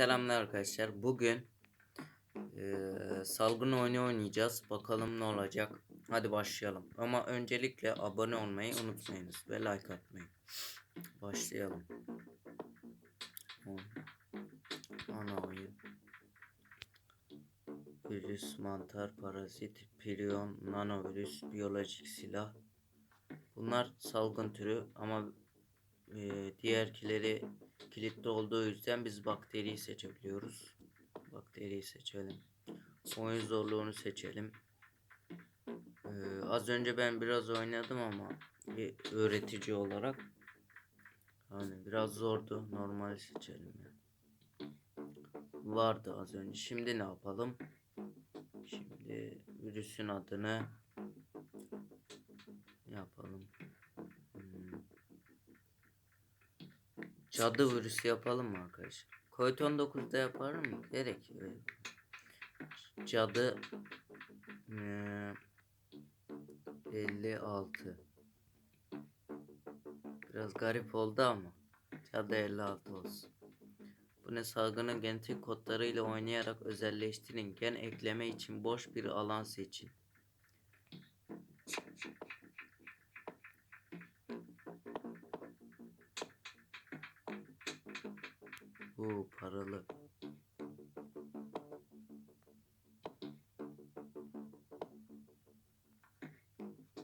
selamlar arkadaşlar. Bugün eee salgın oyunu oynayacağız. Bakalım ne olacak. Hadi başlayalım. Ama öncelikle abone olmayı unutmayınız ve like atmayı. Başlayalım. Ana oyun. Virüs, mantar, parazit, priyon, nanovirüs, biyolojik silah. Bunlar salgın türü ama eee diğerkileri kilitli olduğu yüzden biz bakteriyi seçebiliyoruz. Bakteriyi seçelim. Oyun zorluğunu seçelim. Ee, az önce ben biraz oynadım ama bir öğretici olarak. Hani biraz zordu. Normal seçelim ya. Vardı az önce. Şimdi ne yapalım? Şimdi virüsün adını yapalım. Cadı virüsü yapalım mı arkadaşlar? Covid-19'da yapar mı? Gerek. Cadı eee, 56 Biraz garip oldu ama Cadı 56 olsun. Bu ne salgının genetik kodlarıyla oynayarak özelleştirin. Gen ekleme için boş bir alan seçin. Bu paralı.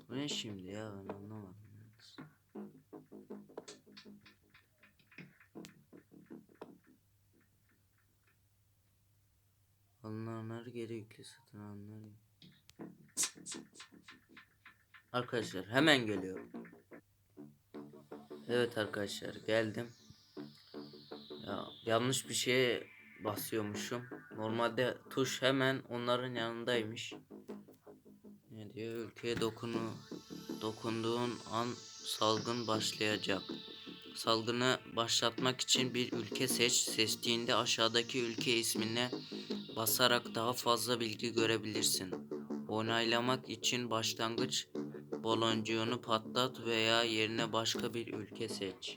Bu ne şimdi ya ben anlamadım. yalnız. Alınanları geri yükle satın alanları. Arkadaşlar hemen geliyorum. Evet arkadaşlar geldim. Ya yanlış bir şeye basıyormuşum. Normalde tuş hemen onların yanındaymış. Ne diyor? Ülkeye dokunu dokunduğun an salgın başlayacak. Salgını başlatmak için bir ülke seç. Seçtiğinde aşağıdaki ülke ismine basarak daha fazla bilgi görebilirsin. Onaylamak için başlangıç baloncuğunu patlat veya yerine başka bir ülke seç.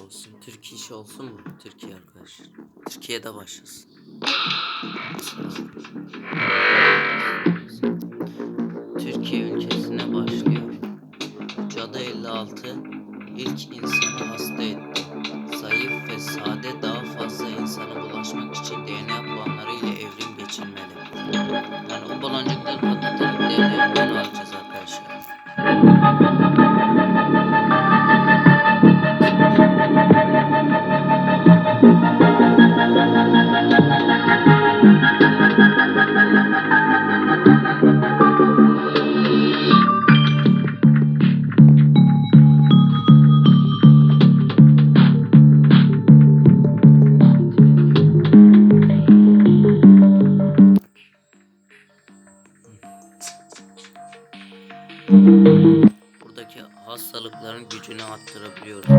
Olsun? Türkiye işi olsun mu? Türkiye arkadaşlar. Türkiye'de başlasın. Türkiye ülkesine başlıyor. Cadı 56 ilk insanı hasta etti. Hastalıkların gücünü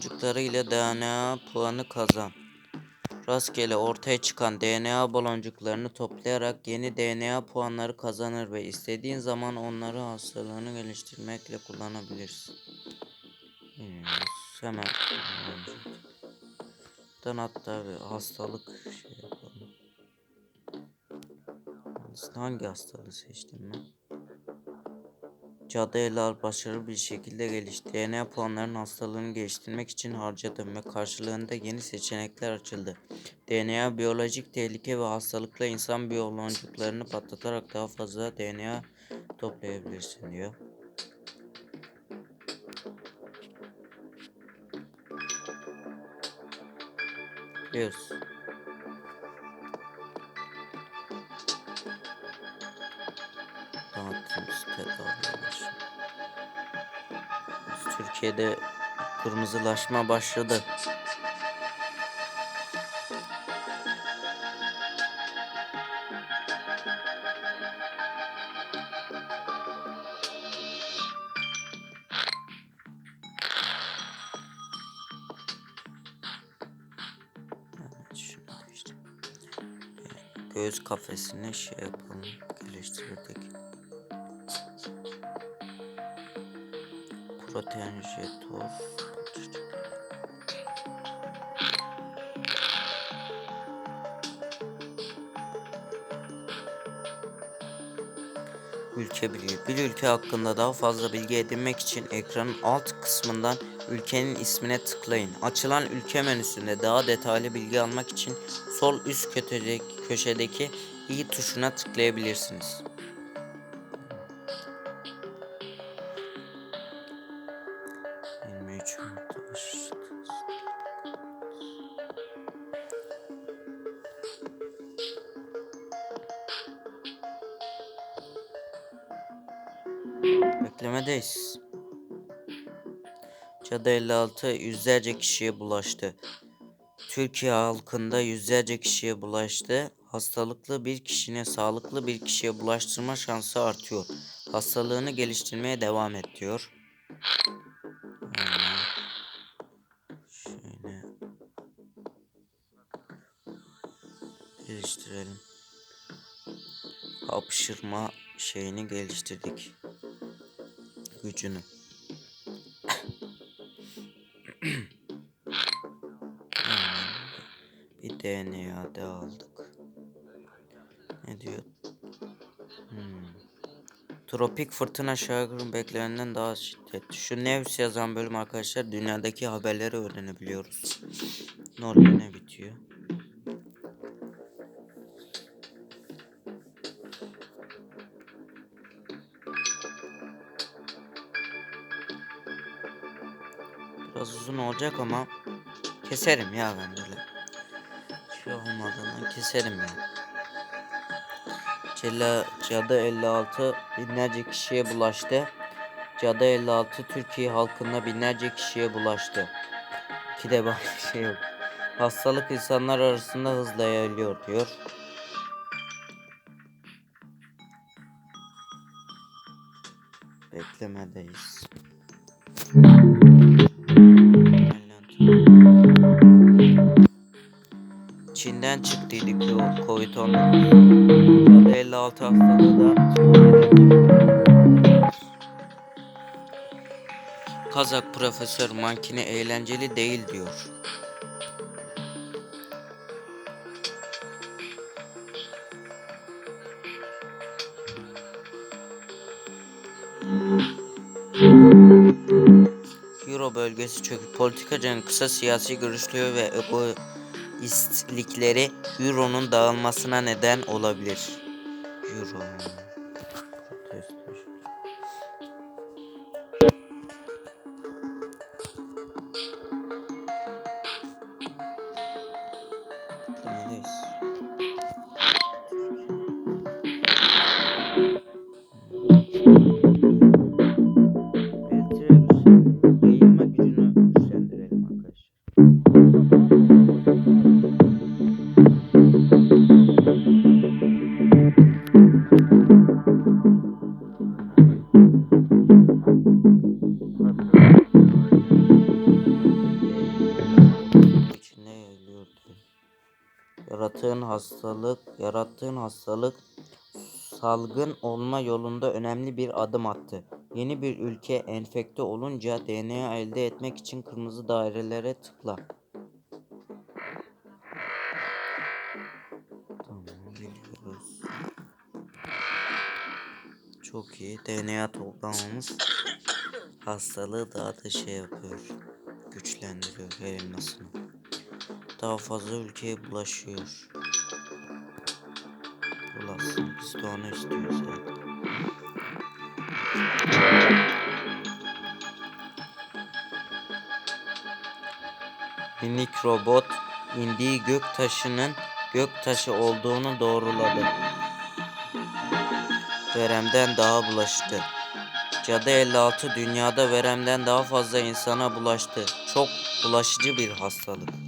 DNA baloncukları ile DNA puanı kazan. Rastgele ortaya çıkan DNA baloncuklarını toplayarak yeni DNA puanları kazanır ve istediğin zaman onları hastalığını geliştirmekle kullanabilirsin. Bilmiyoruz. Hemen Buradan hatta bir hastalık şey yapalım. Hangi hastalığı seçtim ben? Cadı Elal başarılı bir şekilde gelişti. DNA puanlarının hastalığını geliştirmek için harcadım ve karşılığında yeni seçenekler açıldı. DNA biyolojik tehlike ve hastalıkla insan biyoloncuklarını patlatarak daha fazla DNA toplayabilirsin diyor. Biliyoruz. Türkiye'de kırmızılaşma başladı. Göğüs kafesini şey yapalım, geliştirdik. Protein jetor. Ülke bilgi. Bir ülke hakkında daha fazla bilgi edinmek için ekranın alt kısmından ülkenin ismine tıklayın. Açılan ülke menüsünde daha detaylı bilgi almak için sol üst köşedeki i tuşuna tıklayabilirsiniz. Cadı 56 yüzlerce kişiye bulaştı. Türkiye halkında yüzlerce kişiye bulaştı. Hastalıklı bir kişinin sağlıklı bir kişiye bulaştırma şansı artıyor. Hastalığını geliştirmeye devam et diyor. Şöyle geliştirelim. Hapşırma şeyini geliştirdik. Gücünü. Da aldık. Ne diyor? Hmm. Tropik fırtına şarkının beklenenden daha şiddetli. Şu News yazan bölüm arkadaşlar dünyadaki haberleri öğrenebiliyoruz. Normal ne bitiyor? Biraz uzun olacak ama keserim ya ben böyle. Keserim yani. Cella, Cadı 56 binlerce kişiye bulaştı. Cadı 56 Türkiye halkında binlerce kişiye bulaştı. İki de bak şey yok. Hastalık insanlar arasında hızla yayılıyor diyor. Beklemedeyiz. Çin'den çıktıydı ki o Covid-19. 56 hastalığı da Kazak profesör mankini eğlenceli değil diyor. Euro bölgesi çökük politikacının kısa siyasi görüşlüğü ve egoistlikleri Euro'nun dağılmasına neden olabilir. Euro. Hastalık, yarattığın hastalık salgın olma yolunda önemli bir adım attı. Yeni bir ülke enfekte olunca DNA elde etmek için kırmızı dairelere tıkla. Tamam biliyoruz. Çok iyi. DNA toplamamız hastalığı daha da şey yapıyor. Güçlendiriyor yayılmasını. Daha fazla ülkeye bulaşıyor. De onu istiyoruz zaten. Minik robot indiği gök taşının gök taşı olduğunu doğruladı. Veremden daha bulaştı. Cadı 56 dünyada veremden daha fazla insana bulaştı. Çok bulaşıcı bir hastalık.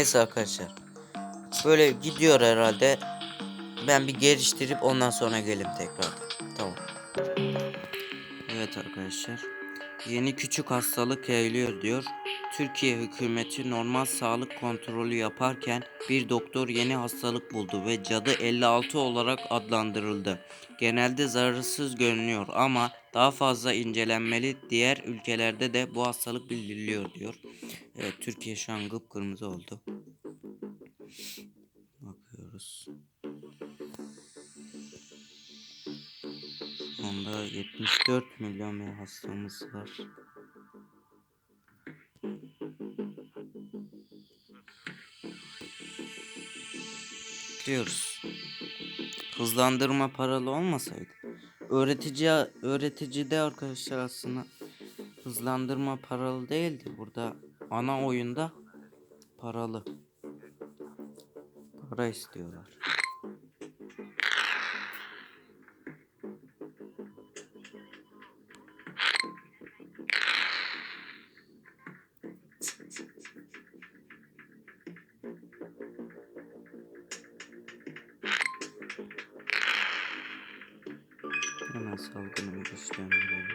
Neyse arkadaşlar. Böyle gidiyor herhalde. Ben bir geliştirip ondan sonra gelim tekrar. Tamam. Evet arkadaşlar. Yeni küçük hastalık yayılıyor diyor. Türkiye hükümeti normal sağlık kontrolü yaparken bir doktor yeni hastalık buldu ve cadı 56 olarak adlandırıldı. Genelde zararsız görünüyor ama daha fazla incelenmeli. Diğer ülkelerde de bu hastalık bildiriliyor diyor. Evet Türkiye şu an kıpkırmızı oldu. Bakıyoruz. Onda 74 milyon bir hastamız var. Diyoruz. Hızlandırma paralı olmasaydı. Öğretici öğreticide arkadaşlar aslında hızlandırma paralı değildi. Burada ana oyunda paralı. Para istiyorlar. Hemen salgını güçlendirelim.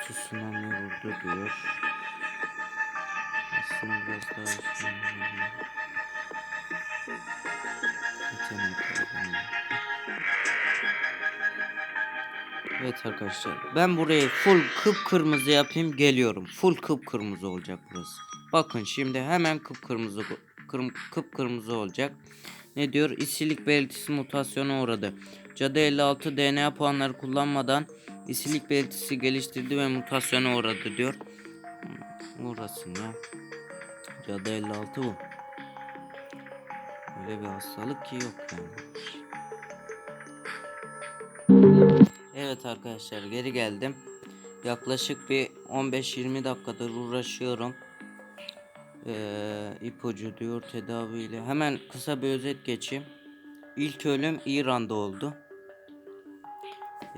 Tsunami vurdu diyor. Aslında biraz daha güçlendirelim. Yeteneklerden. Evet arkadaşlar ben burayı full kıpkırmızı yapayım geliyorum. Full kıpkırmızı olacak burası. Bakın şimdi hemen kıpkırmızı kırm, kıpkırmızı olacak. Ne diyor? İsilik belirtisi mutasyona uğradı. Cadı 56 DNA puanları kullanmadan isilik belirtisi geliştirdi ve mutasyona uğradı diyor. Hmm, Uğrasın ya. Cadı 56 bu. Öyle bir hastalık ki yok yani. Evet arkadaşlar geri geldim. Yaklaşık bir 15-20 dakikadır uğraşıyorum. Ee, ipucu diyor tedaviyle. Hemen kısa bir özet geçeyim. İlk ölüm İran'da oldu.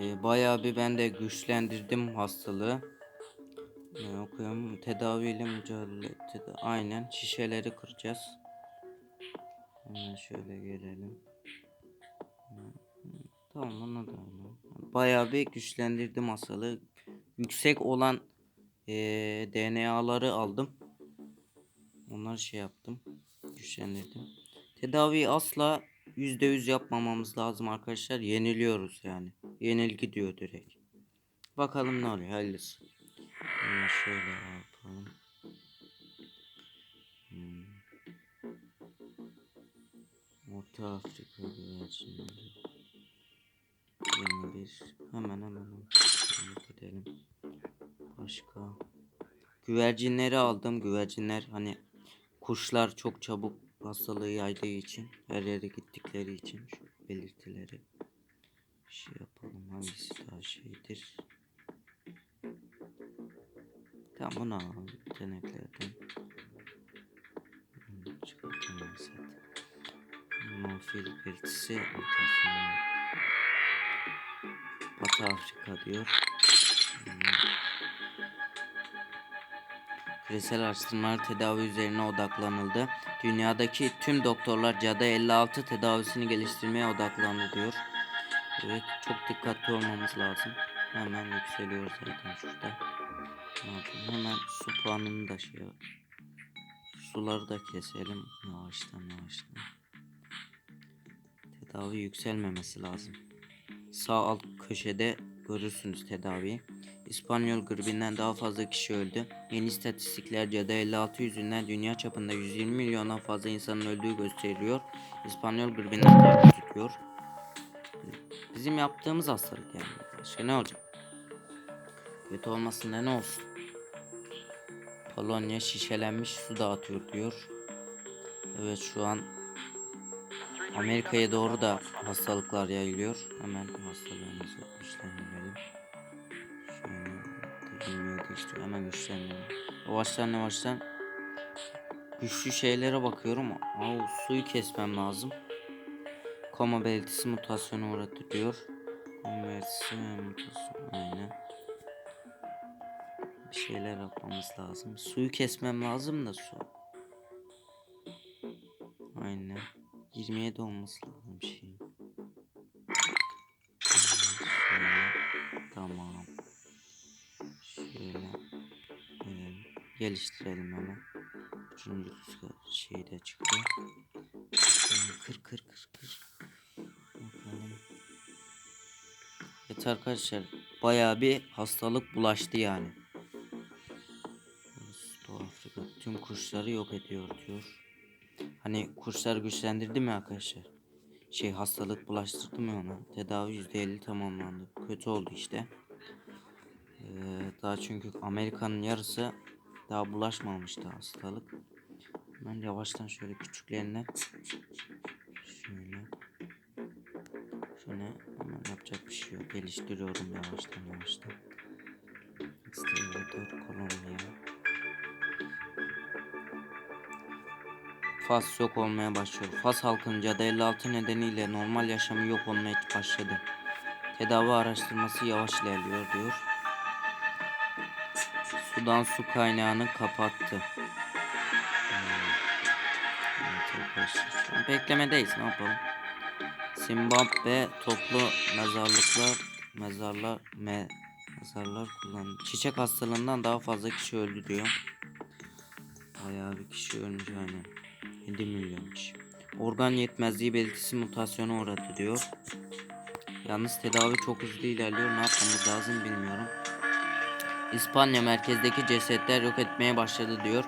Ee, bayağı bir ben de güçlendirdim hastalığı. Ne okuyorum? Tedaviyle mücadele. Teda Aynen şişeleri kıracağız. Hemen şöyle gelelim. Tamam onu da. Bayağı bir güçlendirdim hastalığı. Yüksek olan eee DNA'ları aldım. Onları şey yaptım. Güçlendirdim. Tedaviyi asla %100 yapmamamız lazım arkadaşlar. Yeniliyoruz yani. Yenilgi diyor direkt. Bakalım ne oluyor. Hayırlısı. Hemen şöyle yapalım. Hmm. Orta Afrika güvercinleri. 21 hemen hemen gidelim. Başka güvercinleri aldım. Güvercinler hani kuşlar çok çabuk hastalığı yaydığı için her yere gittikleri için şu belirtileri şey yapalım. Hangisi daha şeydir? Tamam bunu alalım. Yeteneklerden. Hmm, Çıkartalım zaten. Monfil belirtisi ortasında. Afrika diyor. Hmm. Küresel araştırmalar tedavi üzerine odaklanıldı. Dünyadaki tüm doktorlar cadı 56 tedavisini geliştirmeye odaklandı diyor. Evet çok dikkatli olmamız lazım. Hemen yükseliyor zaten şurada. Hemen su puanını da şey Suları da keselim yavaştan yavaştan. tedavi yükselmemesi lazım. Sağ alt köşede görürsünüz tedaviyi. İspanyol gribinden daha fazla kişi öldü. Yeni istatistikler cadı 56 yüzünden dünya çapında 120 milyondan fazla insanın öldüğü gösteriyor. İspanyol gribinden daha tutuyor. Bizim yaptığımız hastalık yani. Başka ne olacak? Kötü olmasında ne olsun? Polonya şişelenmiş su dağıtıyor diyor. Evet şu an Amerika'ya doğru da hastalıklar yayılıyor. Hemen hastalığımızı güçlendirelim. Şöyle bilmiyor geçti. Hemen güçlendirelim. Yavaştan yavaştan güçlü şeylere bakıyorum. Aa, suyu kesmem lazım. Koma belirtisi mutasyona uğradı diyor. Belirtisi mutasyon. Aynen. Bir şeyler yapmamız lazım. Suyu kesmem lazım da su. Aynen. 27 olması lazım. Şöyle. Tamam. Şöyle. Verelim. Geliştirelim hemen. Üçüncü rüzgar şey de çıktı. Kır kır kır kır. Bakalım. Evet arkadaşlar. Bayağı bir hastalık bulaştı yani. Doğu Afrika tüm kuşları yok ediyor diyor. Hani kuşlar güçlendirdi mi arkadaşlar? Şey hastalık bulaştırdı mı ona? Tedavi %50 tamamlandı. Kötü oldu işte. Ee, daha çünkü Amerika'nın yarısı daha bulaşmamıştı hastalık. Ben yavaştan şöyle küçüklerinden şöyle şöyle hemen yapacak bir şey yok. Geliştiriyorum yavaştan yavaştan. Exterminator Kolombiya. Fas yok olmaya başlıyor. Fas halkının cadı 56 nedeniyle normal yaşamı yok olmaya başladı. Tedavi araştırması yavaş ilerliyor diyor. Sudan su kaynağını kapattı. Hmm. Evet an beklemedeyiz ne yapalım. Zimbabwe toplu mezarlıklar mezarlar me, mezarlar kullan. Çiçek hastalığından daha fazla kişi öldü diyor. Bayağı bir kişi ölmüş yani. 7 milyon kişi. Organ yetmezliği belirtisi mutasyona uğradı diyor. Yalnız tedavi çok hızlı ilerliyor. Ne yapmamız lazım bilmiyorum. İspanya merkezdeki cesetler yok etmeye başladı diyor.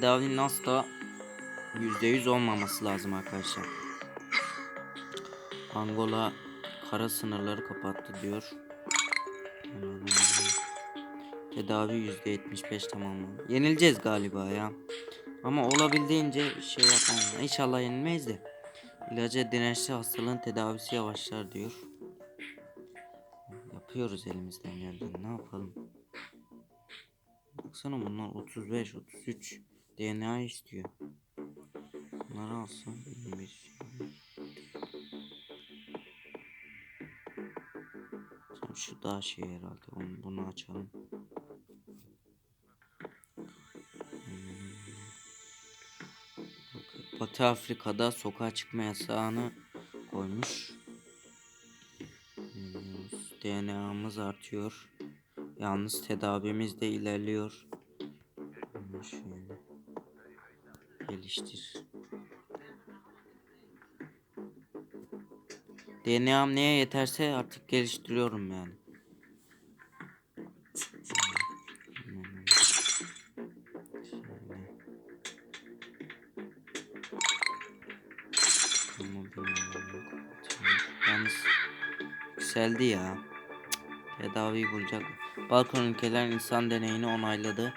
Tedavinin asla %100 olmaması lazım arkadaşlar. Angola kara sınırları kapattı diyor. Tedavi %75 tamamlandı. Yenileceğiz galiba ya. Ama olabildiğince şey yapalım. İnşallah yenilmeyiz de. İlaca dirençli hastalığın tedavisi yavaşlar diyor. Yapıyoruz elimizden geldiğini. Ne yapalım? Baksana bunlar 35, 33 DNA istiyor. Bunları alsam 25. Tamam, şu daha şey herhalde. Onu, bunu açalım. Batı Afrika'da sokağa çıkma yasağını koymuş. DNA'mız artıyor. Yalnız tedavimiz de ilerliyor. Şöyle geliştir. DNA'm neye yeterse artık geliştiriyorum yani. Yalnız yükseldi ya. Tedaviyi bulacak. Balkan ülkeler insan deneyini onayladı.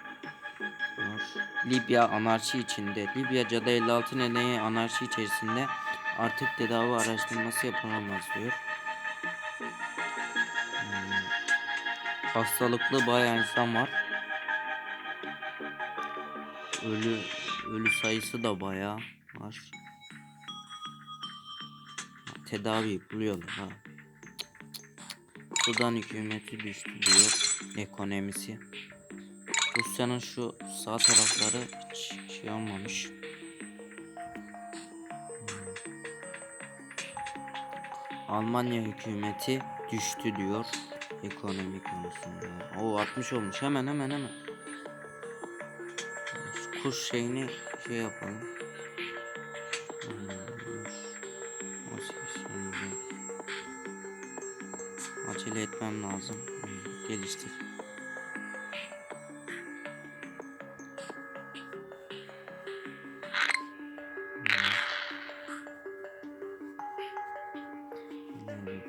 Libya anarşi içinde. Libya cadı 56 nedeni anarşi içerisinde artık tedavi araştırması yapılamaz diyor. Hmm. Hastalıklı bayağı insan var. Ölü ölü sayısı da bayağı var. Tedavi buluyorlar ha. Sudan hükümeti düştü diyor ekonomisi. Rusya'nın şu sağ tarafları hiç şey olmamış. Almanya hükümeti düştü diyor ekonomi konusunda. O 60 olmuş hemen hemen hemen. Kuş şeyini şey yapalım. Hmm, dur. 18 şimdi. Acele etmem lazım. Geliştir.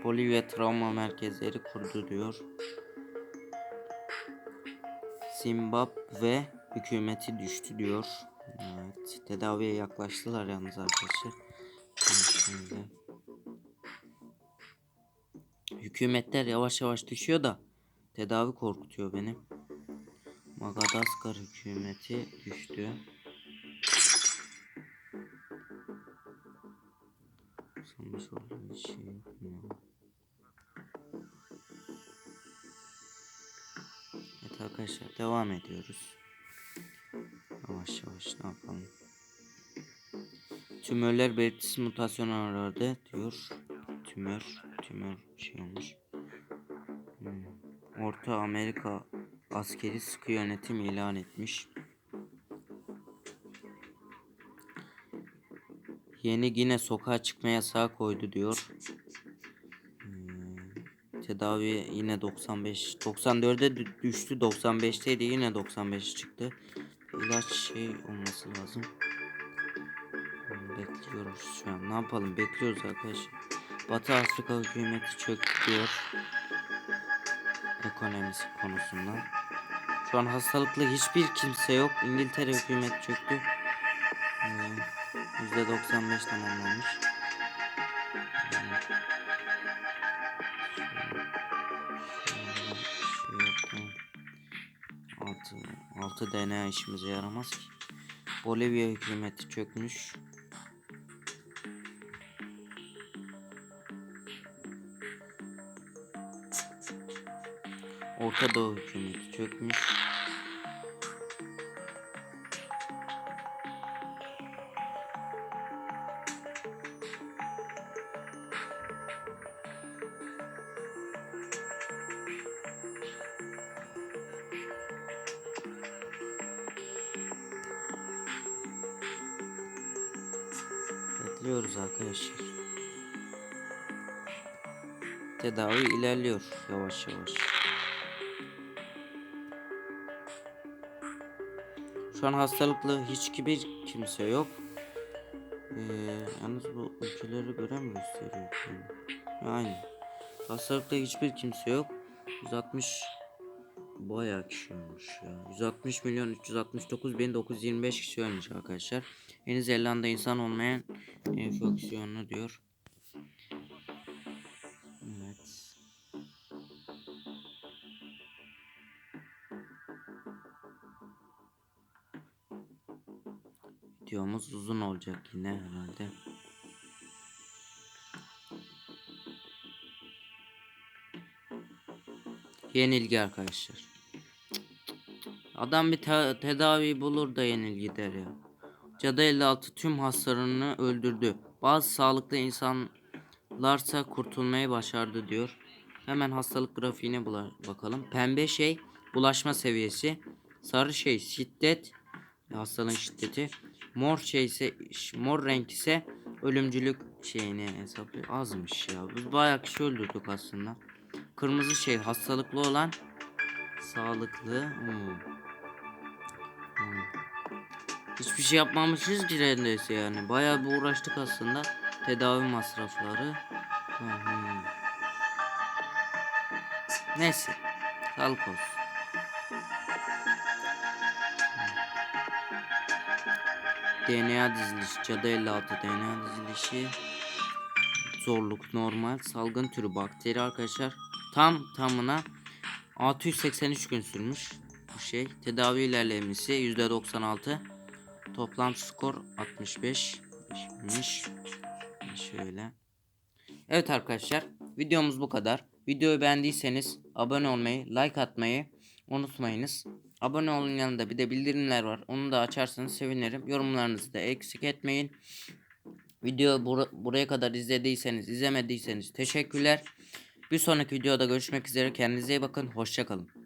Hmm, Bolivya travma merkezleri kurdu diyor. Zimbabwe hükümeti düştü diyor. Evet, tedaviye yaklaştılar yalnız arkadaşlar. Şimdi. Hükümetler yavaş yavaş düşüyor da tedavi korkutuyor beni. Madagaskar hükümeti düştü. Devam ediyoruz. Yavaş yavaş ne yapalım? Tümörler belirtisiz mutasyonlarda diyor. Tümör, tümör şey olmuş. Hmm. Orta Amerika askeri sıkı yönetim ilan etmiş. Yeni Gine sokağa çıkma yasağı koydu diyor. Tedavi yine 95 94'e dü- düştü 95'teydi yine 95 çıktı. İlaç şey olması lazım. Bekliyoruz şu an. Ne yapalım? Bekliyoruz arkadaşlar. Batı Afrika hükümeti çöktü diyor. Ekonomisi konusunda. Şu an hastalıklı hiçbir kimse yok. İngiltere hükümeti çöktü. Ee, %95 tamamlanmış. Altı, altı DNA işimize yaramaz ki. Bolivya hükümeti çökmüş. Orta Doğu hükümeti çökmüş. Tedavi ilerliyor yavaş yavaş. Şu an hastalıklı hiç bir kimse yok. Ee, yalnız bu ülkeleri göre mi gösteriyor? Yani? Hastalıkta hiçbir kimse yok. 160 bayağı kişi ölmüş ya. 160 milyon 369 bin 925 kişi ölmüş arkadaşlar. Yeni Zelanda insan olmayan enfeksiyonlu diyor. Videomuz uzun olacak yine herhalde. Yenilgi arkadaşlar. Adam bir te- tedavi bulur da yenilgi der ya. Cadı 56 tüm hastalarını öldürdü. Bazı sağlıklı insanlarsa kurtulmayı başardı diyor. Hemen hastalık grafiğine bakalım. Pembe şey bulaşma seviyesi. Sarı şey şiddet hastalığın şiddeti. Mor şey ise mor renk ise ölümcülük şeyini hesaplıyor. Azmış ya. Biz bayağı kişi öldürdük aslında. Kırmızı şey hastalıklı olan sağlıklı. Hmm. Hmm. Hiçbir şey yapmamışız ki neredeyse yani. Bayağı bir uğraştık aslında. Tedavi masrafları. Hmm. Neyse. Sağlık olsun. DNA dizilişi. Cadı 56 DNA dizilişi. Zorluk normal. Salgın türü bakteri arkadaşlar. Tam tamına 683 gün sürmüş bu şey. Tedavi ilerlemesi %96. Toplam skor 65. miş. Şöyle. Evet arkadaşlar videomuz bu kadar. Videoyu beğendiyseniz abone olmayı, like atmayı unutmayınız. Abone olun yanında bir de bildirimler var. Onu da açarsanız sevinirim. Yorumlarınızı da eksik etmeyin. Video bura- buraya kadar izlediyseniz, izlemediyseniz teşekkürler. Bir sonraki videoda görüşmek üzere. Kendinize iyi bakın. Hoşçakalın.